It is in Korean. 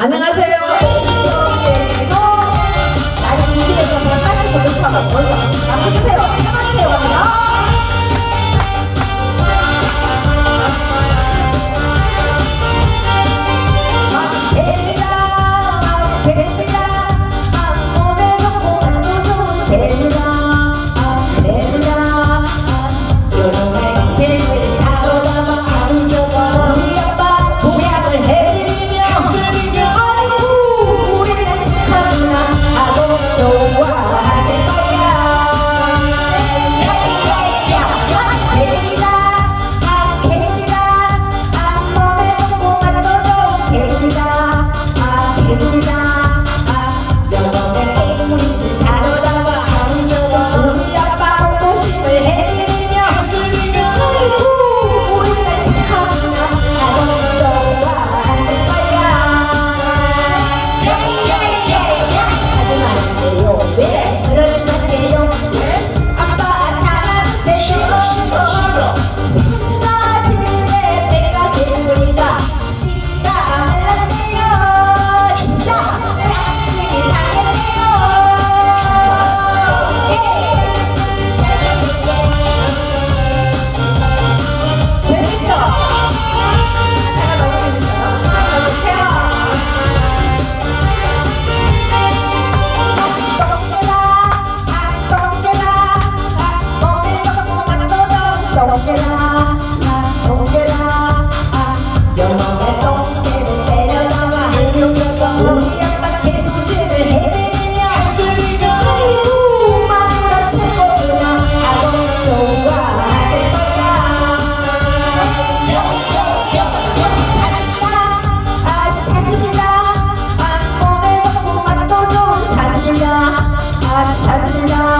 안녕하세요. 그래서 나를 조심해서 바깥에서 못하고 벌써 박수 주세요. 한번 주세요. Allah